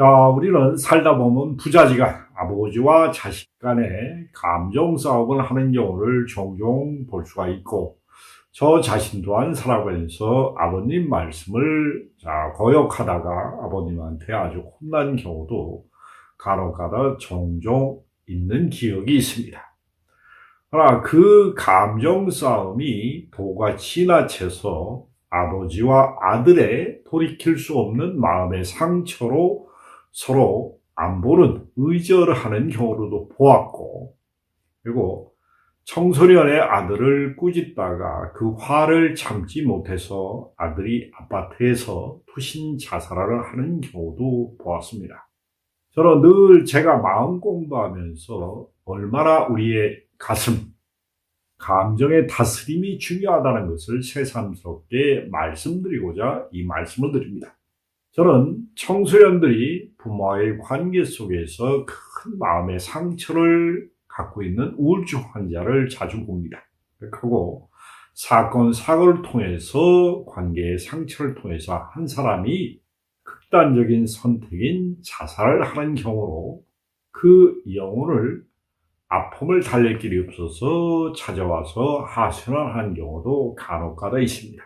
자, 우리는 살다 보면 부자지간 아버지와 자식 간의 감정 싸움을 하는 경우를 종종 볼 수가 있고, 저 자신 또한 살아가면서 아버님 말씀을 자, 거역하다가 아버님한테 아주 혼난 경우도 간혹가다 종종 있는 기억이 있습니다. 그러나 그 감정 싸움이 도가 지나쳐서 아버지와 아들의 돌이킬 수 없는 마음의 상처로 서로 안 보는 의절하는 경우도 보았고, 그리고 청소년의 아들을 꾸짖다가 그 화를 참지 못해서 아들이 아파트에서 투신 자살을 하는 경우도 보았습니다. 저는 늘 제가 마음 공부하면서 얼마나 우리의 가슴, 감정의 다스림이 중요하다는 것을 새삼스럽게 말씀드리고자 이 말씀을 드립니다. 저는 청소년들이 부모와의 관계 속에서 큰 마음의 상처를 갖고 있는 우울증 환자를 자주 봅니다. 그리고 사건, 사고를 통해서 관계의 상처를 통해서 한 사람이 극단적인 선택인 자살을 하는 경우로 그 영혼을 아픔을 달랠 길이 없어서 찾아와서 하소연을 하는 경우도 간혹 가다 있습니다.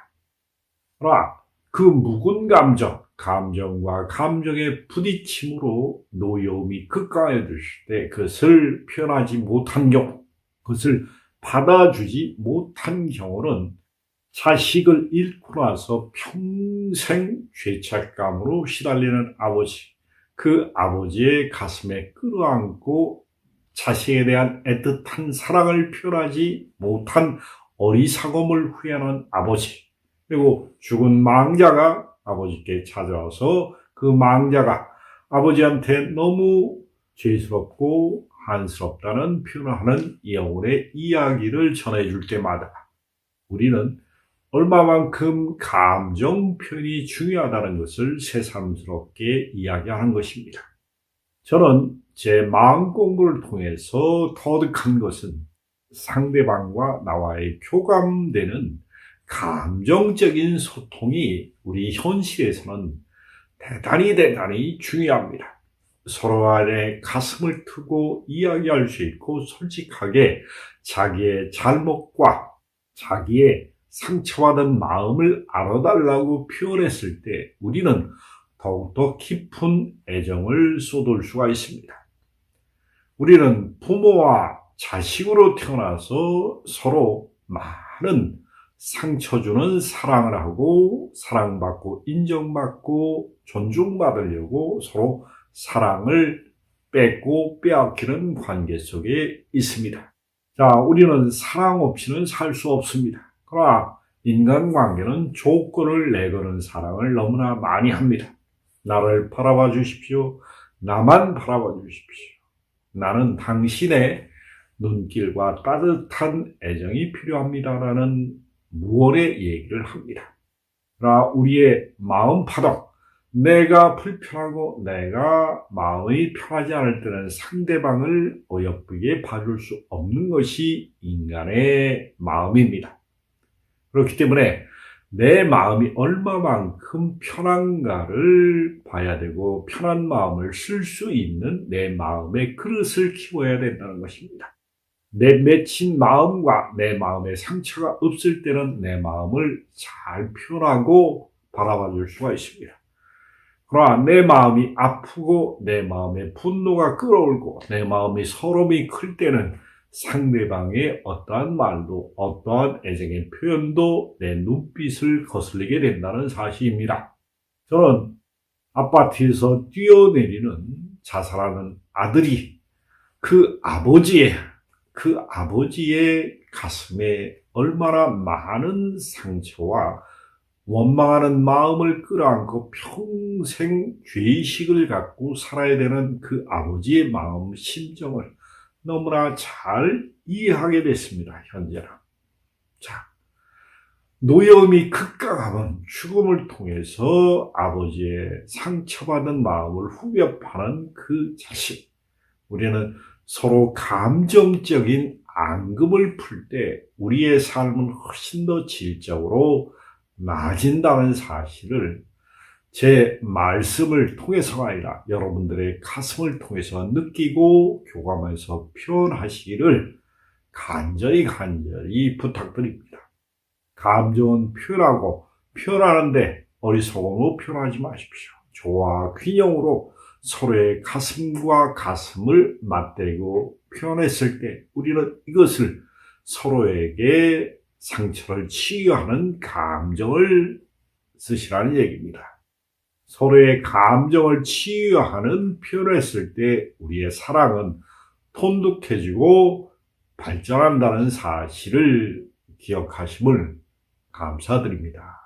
그러나 그 묵은 감정, 감정과 감정의 부딪힘으로 노여움이 극강해졌을 때 그것을 표현하지 못한 경우, 그것을 받아주지 못한 경우는 자식을 잃고 나서 평생 죄책감으로 시달리는 아버지, 그 아버지의 가슴에 끌어안고 자식에 대한 애틋한 사랑을 표현하지 못한 어리석음을 후회하는 아버지, 그리고 죽은 망자가 아버지께 찾아와서 그 망자가 아버지한테 너무 죄스럽고 한스럽다는 표현을 하는 영혼의 이야기를 전해줄 때마다 우리는 얼마만큼 감정 표현이 중요하다는 것을 새삼스럽게 이야기하는 것입니다. 저는 제 마음 공부를 통해서 터득한 것은 상대방과 나와의 교감되는 감정적인 소통이 우리 현실에서는 대단히 대단히 중요합니다. 서로 안에 가슴을 트고 이야기할 수 있고 솔직하게 자기의 잘못과 자기의 상처받은 마음을 알아달라고 표현했을 때 우리는 더욱더 깊은 애정을 쏟을 수가 있습니다. 우리는 부모와 자식으로 태어나서 서로 많은 상처 주는 사랑을 하고 사랑받고 인정받고 존중받으려고 서로 사랑을 뺏고 빼앗기는 관계 속에 있습니다. 자, 우리는 사랑 없이는 살 수 없습니다. 그러나 인간관계는 조건을 내거는 사랑을 너무나 많이 합니다. 나를 바라봐 주십시오. 나만 바라봐 주십시오. 나는 당신의 눈길과 따뜻한 애정이 필요합니다라는 무언의 얘기를 합니다. 그러나 우리의 마음 파동, 내가 불편하고 내가 마음이 편하지 않을 때는 상대방을 어여쁘게 봐줄 수 없는 것이 인간의 마음입니다. 그렇기 때문에 내 마음이 얼마만큼 편한가를 봐야 되고 편한 마음을 쓸 수 있는 내 마음의 그릇을 키워야 된다는 것입니다. 내 맺힌 마음과 내 마음의 상처가 없을 때는 내 마음을 잘 표현하고 바라봐 줄 수가 있습니다. 그러나 내 마음이 아프고 내 마음의 분노가 끌어올고 내 마음이 서름이 클 때는 상대방의 어떠한 말도 어떠한 애정의 표현도 내 눈빛을 거슬리게 된다는 사실입니다. 저는 아파트에서 뛰어내리는 자살하는 아들이 그 아버지의 그 아버지의 가슴에 얼마나 많은 상처와 원망하는 마음을 끌어안고 평생 죄의식을 갖고 살아야 되는 그 아버지의 마음, 심정을 너무나 잘 이해하게 됐습니다, 현재는. 자, 노여움이 극강하면 죽음을 통해서 아버지의 상처받은 마음을 후벼파는 그 자식. 우리는 서로 감정적인 앙금을 풀 때 우리의 삶은 훨씬 더 질적으로 나아진다는 사실을 제 말씀을 통해서가 아니라 여러분들의 가슴을 통해서 느끼고 교감해서 표현하시기를 간절히 간절히 부탁드립니다. 감정은 표현하고 표현하는데 어리석음으로 표현하지 마십시오. 조화 균형으로 서로의 가슴과 가슴을 맞대고 표현했을 때 우리는 이것을 서로에게 상처를 치유하는 감정을 쓰시라는 얘기입니다. 서로의 감정을 치유하는 표현을 했을 때 우리의 사랑은 톤득해지고 발전한다는 사실을 기억하심을 감사드립니다.